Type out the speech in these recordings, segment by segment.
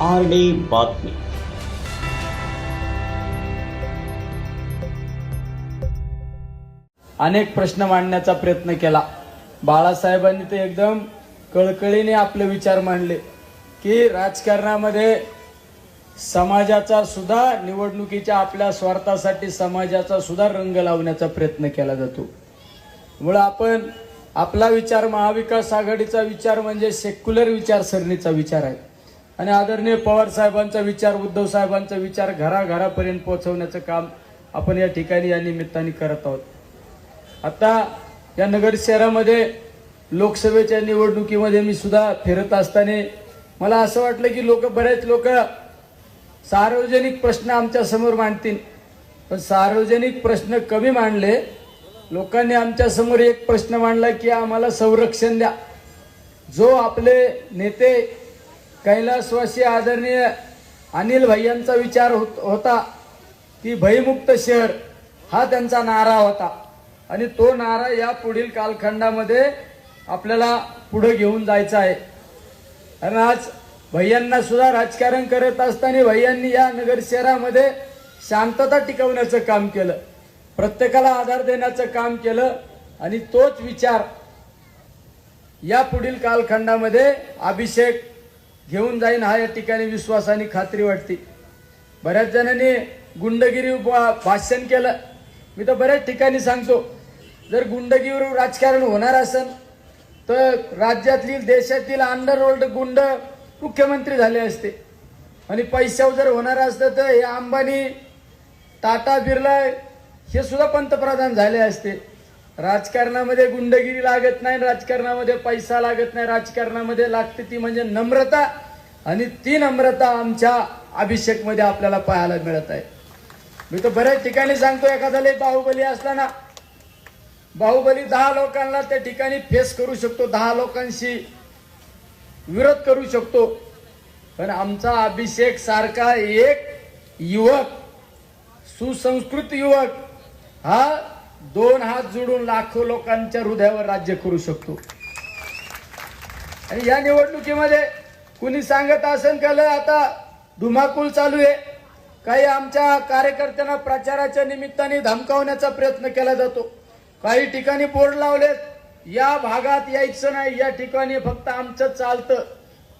R D बातमी. अनेक प्रश्न मांडण्याचा प्रयत्न केला. बाळासाहेबांनी ते एकदम कळकळीने आपले विचार मांडले की राजकारणामध्ये समाजाचा सुद्धा निवडणुकीच्या आपल्या स्वार्थासाठी समाजाचा सुद्धा रंग लावण्याचा प्रयत्न केला जातो. मुळे आपण आपला विचार महाविकास आघाडीचा विचार म्हणजे सेक्युलर विचारसरणीचा विचार आहे. आणि आदरणीय पवार साहेबांचा विचार उद्धव साहेबांचा विचार घराघरापर्यंत पोहोचवण्याचं काम आपण या ठिकाणी या निमित्ताने करत आहोत. आता या नगर शहरामध्ये लोकसभेच्या निवडणुकीमध्ये मी सुद्धा फिरत असताना मला असं वाटलं की लोक बरेच लोक सार्वजनिक प्रश्न आमच्यासमोर मांडतील. पण सार्वजनिक प्रश्न कमी मांडले. लोकांनी आमच्यासमोर एक प्रश्न मांडला की आम्हाला संरक्षण द्या. जो आपले नेते कैलासवासी आदरणीय अनिल भैयांचा विचार होत होता की भयमुक्त शहर हा त्यांचा नारा होता. आणि तो नारा या पुढील कालखंडामध्ये आपल्याला पुढे घेऊन जायचा आहे. कारण आज भैयांना सुद्धा राजकारण करत असताना भैयांनी या नगर शहरामध्ये शांतता टिकवण्याचं काम केलं. प्रत्येकाला आधार देण्याचं काम केलं. आणि तोच विचार या पुढील कालखंडामध्ये अभिषेक घेऊन जाईन हा या ठिकाणी विश्वासाने खात्री वाटते. बऱ्याच जणांनी गुंडगिरी उपा- भाषण केलं. मी तर बऱ्याच ठिकाणी सांगतो जर गुंडगिरीवर राजकारण होणार असेल तर राज्यातील देशातील अंडरवर्ल्ड गुंड मुख्यमंत्री झाले असते. आणि पैशावर जर होणार असतं तर हे अंबानी टाटा बिर्ला हे सुद्धा पंतप्रधान झाले असते. राजकारणामध्ये गुंडगिरी लागत नाही राजकारणामध्ये पैसा लागत नाही राजकारणामध्ये लागते ती म्हणजे नम्रता आणि ती नम्रता आमच्या अभिषेकमध्ये आपल्याला पाहायला मिळत आहे. मी तर बऱ्याच ठिकाणी सांगतो एखाद्याला लय बाहुबली असताना बाहुबली दहा लोकांना त्या ठिकाणी फेस करू शकतो दहा लोकांशी विरोध करू शकतो. पण आमचा अभिषेक सारखा एक युवक सुसंस्कृत युवक हा दोन हात जोडून लाखो लोकांच्या हृदयावर राज्य करू शकतो. आणि या निवडणुकीमध्ये कुणी सांगत असेल का आता धुमाकूळ चालू आहे. काही आमच्या कार्यकर्त्यांना प्रचाराच्या निमित्ताने धमकावण्याचा प्रयत्न केला जातो. काही ठिकाणी बोर्ड लावलेत या भागात यायचं नाही या ठिकाणी फक्त आमचं चालतं.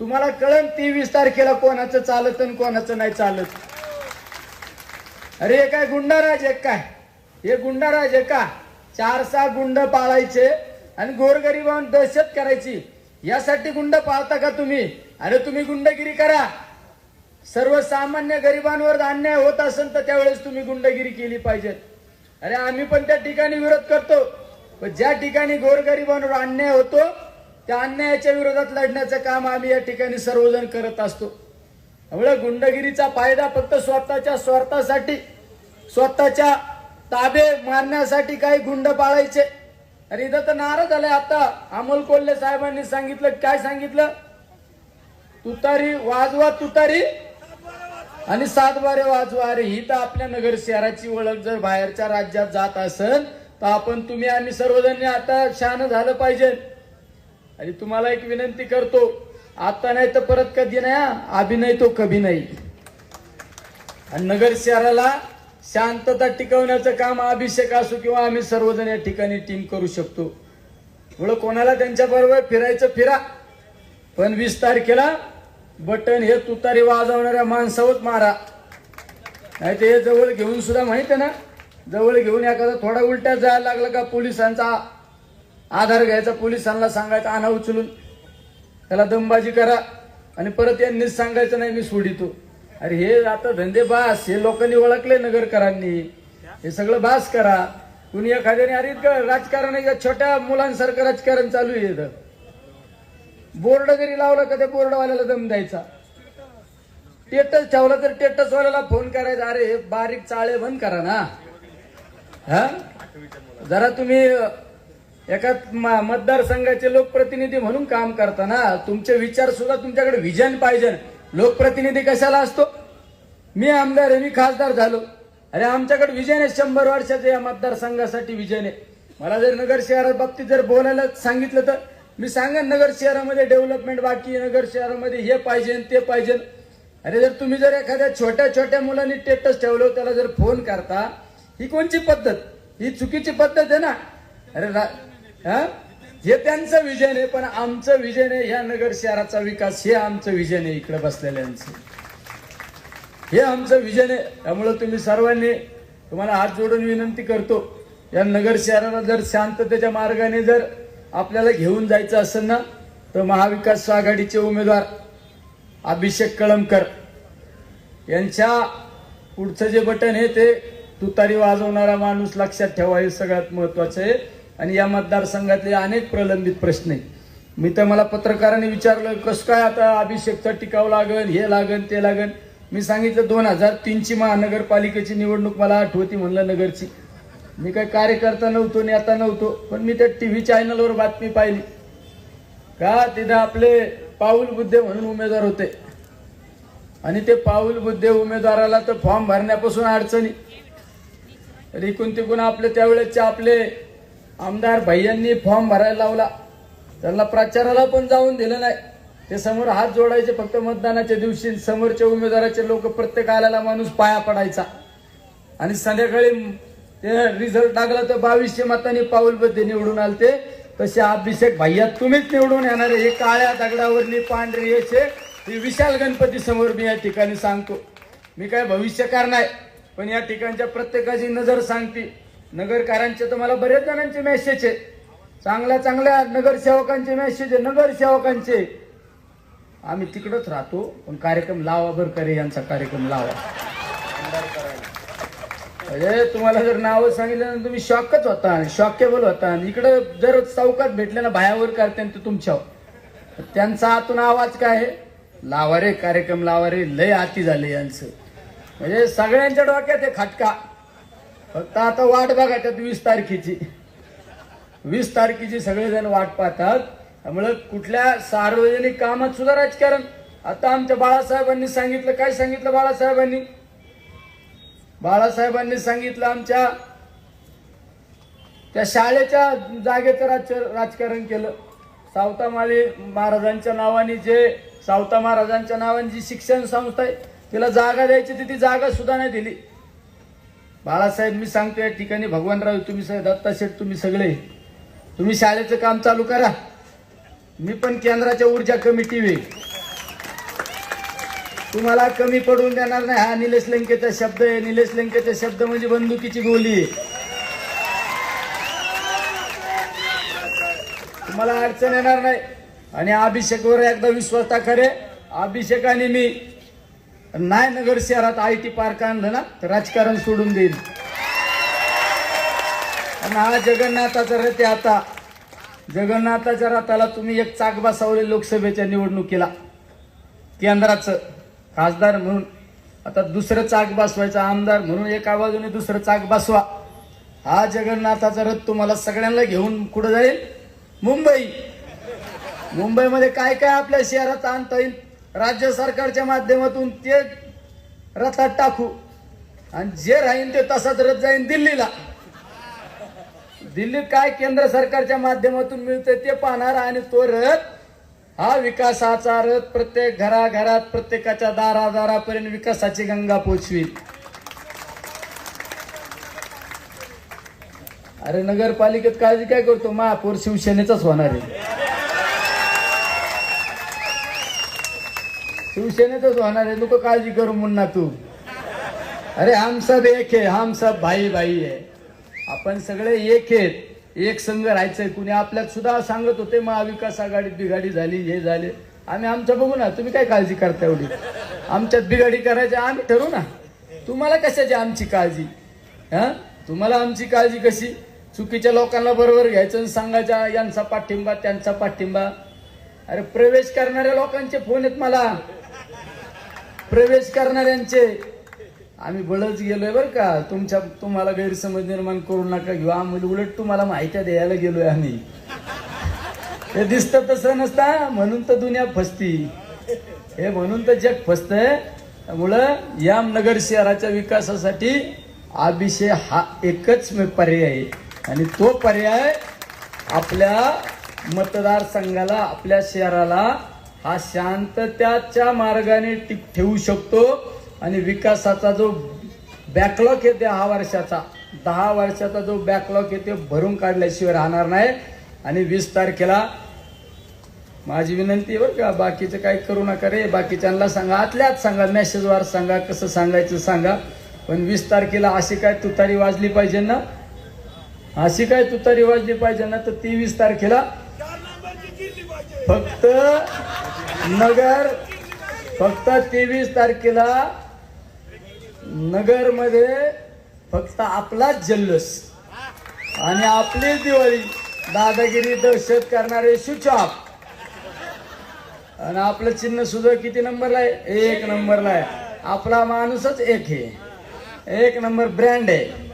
तुम्हाला कळन तेवीस तारखेला कोणाचं चालत आणि कोणाचं नाही चालत. अरे हे काय गुंडाराज एक काय? हे गुंडाराज आहे का? चार सहा गुंड पाळायचे आणि गोरगरिबांवर दहशत करायची. यासाठी गुंड पाळता का तुम्ही? अरे तुम्ही गुंडगिरी करा. सर्वसामान्य गरिबांवर अन्याय होत असेल तर त्यावेळेस तुम्ही गुंडगिरी केली पाहिजे अरे आम्ही पण त्या ठिकाणी विरोध करतो. पण ज्या ठिकाणी गोरगरिबांवर अन्याय होतो त्या अन्यायाच्या विरोधात लढण्याचं काम आम्ही या ठिकाणी सर्वजण करत असतो. त्यामुळे गुंडगिरीचा फायदा फक्त स्वतःच्या स्वार्थासाठी स्वतःच्या ताबे मारण्यासाठी काही गुंड पाळायचे. अरे इथं तर नाराज झाले आता. अमोल कोल्हे साहेबांनी सांगितलं काय सांगितलं? तुतारी वाजवा तुतारी. आणि सातबारे वाजवा. अरे ही तर आपल्या नगर शहराची ओळख. जर बाहेरच्या राज्यात जात असेल तर आपण तुम्ही आम्ही सर्वजण आता शहाणं झालं पाहिजे. आणि तुम्हाला एक विनंती करतो आता नाही तर परत कधी नाही हा. अभिनय तो कभी नाही. आणि नगर शहराला शांतता टिकवण्याचं काम अभिषेक असो किंवा आम्ही सर्वजण या ठिकाणी टीम करू शकतो. थोडं कोणाला त्यांच्या बरोबर फिरायचं फिरा. पण वीस तारखेला बटन हे तुतारी वाजवणाऱ्या माणसावर मारा. नाही ते हे जवळ घेऊन सुद्धा माहीत आहे ना? जवळ घेऊन एखादा थोडा उलट्या जायला लागला का पोलिसांचा आधार घ्यायचा पोलिसांना सांगायचं आणा उचलून. त्याला दमबाजी करा. आणि परत यांनीच सांगायचं नाही मी सोडितो. अरे हे आता धंदे बास हे लोकांनी ओळखले नगरकरांनी. हे सगळं बास करा. कुणी एखाद्याने अरे इतकं राजकारण आहे छोट्या मुलांसारखं राजकारण चालू आहे इथं. बोर्ड जरी लावला का त्या बोर्डवाल्याला दम द्यायचा. टेटस ठेवला तर टेटसवाल्याला फोन करायचा अरे हे बारीक चाळे बंद करा ना. हा? जरा तुम्ही एका म- मतदारसंघाचे लोकप्रतिनिधी म्हणून काम करता ना तुमचे विचार सुद्धा तुमच्याकडे विजन पाहिजे. लोकप्रतिनिधी कशाला असतो? मी आमदार आहे मी खासदार झालो. अरे आमच्याकडे विजयने शंभर वर्षाचे या मतदारसंघासाठी विजय नाही. मला जर नगर शहरा बाबतीत जर बोलायला सांगितलं तर मी सांगेन नगर शहरामध्ये डेव्हलपमेंट बाकी नगर शहरामध्ये हे पाहिजे ते पाहिजे. अरे जर तुम्ही जर एखाद्या छोट्या छोट्या मुलांनी टेटस ठेवलं त्याला जर फोन करता ही कोणची पद्धत? ही चुकीची पद्धत आहे ना? अरे रा- हा? हे त्यांचं विजन आहे पण आमचं विजन आहे ह्या नगर शहराचा विकास. हे आमचं विजन आहे इकडे बसलेल्यांचं. हे आमचं विजन आहे. त्यामुळं तुम्ही सर्वांनी तुम्हाला हात जोडून विनंती करतो या नगर शहराला जर शांततेच्या मार्गाने जर आपल्याला घेऊन जायचं असेल ना तर महाविकास आघाडीचे उमेदवार अभिषेक कळमकर यांच्या पुढचं जे बटन आहे ते तुतारी वाजवणारा माणूस लक्षात ठेवा हे सगळ्यात महत्वाचं आहे. आणि या मतदारसंघातले अनेक प्रलंबित प्रश्न आहेत. मी तर मला पत्रकारांनी विचारलं कसं काय आता अभिषेकचा टिकाव लागन हे लागन ते लागन? मी सांगितलं दोन हजार तीनची महानगरपालिकेची निवडणूक मला आठवती म्हणलं नगरची. मी काय कार्यकर्ता नव्हतो नेता नव्हतो पण मी त्या टी व्ही चॅनलवर बातमी पाहिली. का? तिथं आपले पाऊल बुद्धे म्हणून उमेदवार होते. आणि ते पाऊल बुद्धे उमेदवाराला तर फॉर्म भरण्यापासून अडचणी. तर इकून तिकून आपले त्यावेळेसचे आपले आमदार भैयांनी फॉर्म भरायला लावला. त्यांना प्रचाराला पण जाऊन दिलं नाही. ते समोर हात जोडायचे फक्त मतदानाच्या दिवशी समोरच्या उमेदवाराचे लोक प्रत्येक आल्याला माणूस पाया पडायचा. आणि संध्याकाळी ते रिझल्ट लागला तर बावीसशे मतांनी पाऊलबद्दे निवडून आलते. तसे अभिषेक भैया तुम्हीच निवडून येणार आहे. हे काळ्या दगडावरली पांढरी याचे हे विशाल गणपती समोर मी या ठिकाणी सांगतो. मी काय भविष्यकार नाही पण या ठिकाणच्या प्रत्येकाची नजर सांगते. नगरकारांचे तर मला बरेच जणांचे मेसेज आहे चांगल्या चांगल्या नगरसेवकांचे मेसेज आहे नगरसेवकांचे. आम्ही तिकडंच राहतो पण कार्यक्रम लावा बरं करे यांचा कार्यक्रम लावा. अरे तुम्हाला जर नावं सांगितलं ना तुम्ही शॉकच होता शॉकेबल होता. इकडं जर चौकात भेटले ना बायावर करते ते तुमच्यावर. त्यांचा आतून आवाज काय आहे? लावा रे कार्यक्रम लावा रे लय आती झाले यांचं. म्हणजे सगळ्यांच्या डोक्यात आहे खटका. फक्त आता वाट बघा त्यात वीस तारखेची. वीस तारखेची सगळेजण वाट पाहतात. त्यामुळे कुठल्या सार्वजनिक कामात सुद्धा राजकारण. आता आमच्या बाळासाहेबांनी सांगितलं काय सांगितलं बाळासाहेबांनी? बाळासाहेबांनी सांगितलं आमच्या त्या शाळेच्या जागेचं राज राजकारण केलं. सावतामाळी महाराजांच्या नावाने जे सावता महाराजांच्या नावाने जी शिक्षण संस्था आहे तिला जागा द्यायची ती ती जागा सुद्धा नाही दिली. बाळासाहेब मी सांगतो या ठिकाणी भगवानराव तुम्ही सगळे दत्ता शेठ तुम्ही सगळे. तुम्ही शाळेचं काम चालू करा. मी पण केंद्राच्या ऊर्जा कमिटी वे. तुम्हाला कमी पडून देणार नाही. हा निलेश लंकेचा शब्द आहे. निलेश लंकेचा शब्द म्हणजे बंदुकीची गोली आहे. तुम्हाला अडचण येणार नाही. आणि अभिषेकवर एकदा विश्वास टाकरे अभिषेकाने मी नायनगर शहरात आय टी पार्क आणलं ना तर राजकारण सोडून देईल. आणि हा जगन्नाथाचा रथ आता. जगन्नाथाच्या रथाला तुम्ही एक चाक बसावले लोकसभेच्या निवडणुकीला. केंद्राचं खासदार म्हणून. आता दुसरं चाक बसवायचं आमदार म्हणून एका बाजूने दुसरं चाक बसवा. हा जगन्नाथाचा रथ तुम्हाला सगळ्यांना घेऊन कुठं जाईल? मुंबई. मुंबईमध्ये काय काय आपल्या शहरात आणता येईल? राज्य सरकारच्या माध्यमातून ते रथात टाकू. आणि जे राहीन ते तसाच रथ जाईन दिल्लीला. दिल्लीत काय केंद्र सरकारच्या माध्यमातून मिळतंय ते पाहणार आणि तो रथ हा विकासाचा रथ प्रत्येक घराघरात प्रत्येकाच्या दारादारापर्यंत विकासाची गंगा पोचवी. अरे नगरपालिकेत काळजी काय करतो? महापौर शिवसेनेचाच होणार आहे. शिवसेनेतच होणार आहे. नको काळजी करू मुन्ना तू. अरे हम सब एक आहे हम सब भाई भाई आहे आपण सगळे एक आहेत. एक संघ राहायचंय. कुणी आपल्यात सुद्धा सांगत होते महाविकास आघाडीत बिघाडी झाली हे झाले. आम्ही आमचं बघू ना तुम्ही काय काळजी करता एवढी? आमच्यात बिघाडी करायची आम्ही ठरवू ना. तुम्हाला कशाची आमची काळजी? हा? तुम्हाला आमची काळजी कशी? चुकीच्या लोकांना बरोबर घ्यायचं आणि सांगायचं यांचा पाठिंबा त्यांचा पाठिंबा. अरे प्रवेश करणाऱ्या लोकांचे फोन आहेत मला. प्रवेश करणाऱ्यांचे. आम्ही बळच गेलोय बरं का. तुमच्या तुम्हाला गैरसमज निर्माण करू नका. घेऊ आम्ही उलट तुम्हाला माहित्या द्यायला गेलोय आम्ही. हे दिसतं तसं नसता म्हणून तर दुनिया फसती. हे म्हणून तर जग फसतंय. त्यामुळं यामनगर शहराच्या विकासासाठी अभिषेक हा एकच पर्याय आणि तो पर्याय आपल्या मतदारसंघाला आपल्या शहराला हा शांततेच्या मार्गाने टिक ठेवू शकतो आणि विकासाचा जो बॅकलॉग येते दहा वर्षाचा दहा वर्षाचा जो बॅकलॉग येते भरून काढल्याशिवाय राहणार नाही. आणि वीस तारखेला माझी विनंती बरं का बाकीचं काय करू नका रे. बाकीच्यांना सांगा आतल्यात सांगा मेसेजवर सांगा कसं सांगायचं सांगा. पण वीस तारखेला अशी काय तुतारी वाजली पाहिजे ना? अशी काय तुतारी वाजली पाहिजे ना? तर ती वीस तारखेला फक्त नगर फक्त तेवीस तारखेला नगरमध्ये फक्त आपलाच जल्लोष. आणि आपलीच दिवाळी दादागिरी दहशत करणारे सुचाप. आणि आपलं चिन्ह सुद्धा किती नंबरला आहे? एक नंबरला आहे. आपला माणूसच एक आहे. एक नंबर ब्रँड आहे.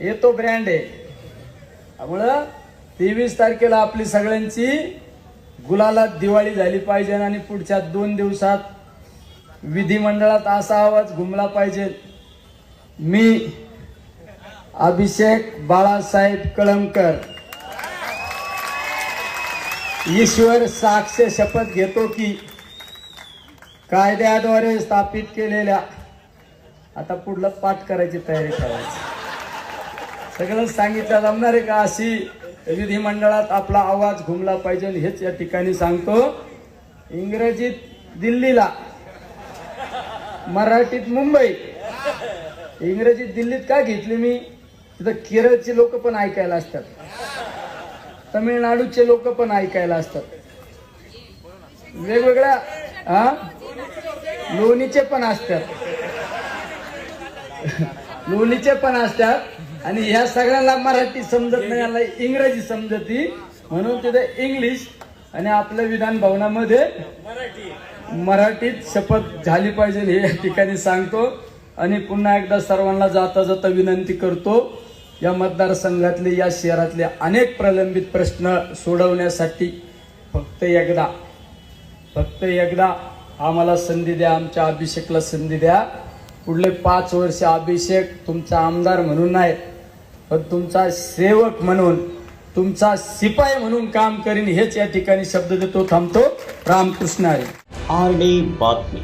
येतो ब्रँड आहे. त्यामुळं तेवीस तारखेला आपली सगळ्यांची गुलालात दिवाळी झाली पाहिजे आणि पुढच्या दोन दिवसात विधिमंडळात असा आवाज घुमला पाहिजे. मी अभिषेक बाळासाहेब कळमकर ईश्वर साक्ष शपथ घेतो की कायद्याद्वारे स्थापित केलेल्या आता पुढलं पाठ करायची तयारी करायची. सगळं सांगितलं जमणार आहे का अशी विधिमंडळात आपला आवाज घुमला पाहिजे हेच या ठिकाणी सांगतो. इंग्रजीत दिल्लीला मराठीत मुंबई. इंग्रजीत दिल्लीत का घेतली मी? तिथं केरळचे लोक पण ऐकायला असतात. तमिळनाडूचे लोक पण ऐकायला असतात. वेगवेगळ्या हा? लोणीचे पण असतात. लोणीचे पण असतात. आणि ह्या सगळ्यांना मराठी समजत नाही यांना इंग्रजी समजती म्हणून तिथे इंग्लिश आणि आपल्या विधान भवनामध्ये मराठीत शपथ झाली पाहिजे हे या ठिकाणी सांगतो. आणि पुन्हा एकदा सर्वांना जाता जाता विनंती करतो या मतदारसंघातले या शहरातले अनेक प्रलंबित प्रश्न सोडवण्यासाठी फक्त एकदा फक्त एकदा आम्हाला संधी द्या आमच्या अभिषेकला संधी द्या. पुढले पाच वर्ष अभिषेक तुमचा आमदार म्हणून नाही पण तुमचा सेवक म्हणून तुमचा शिपाई म्हणून काम करीन हेच या ठिकाणी शब्द देतो थांबतो. रामकृष्ण आहे आर डी बातमी.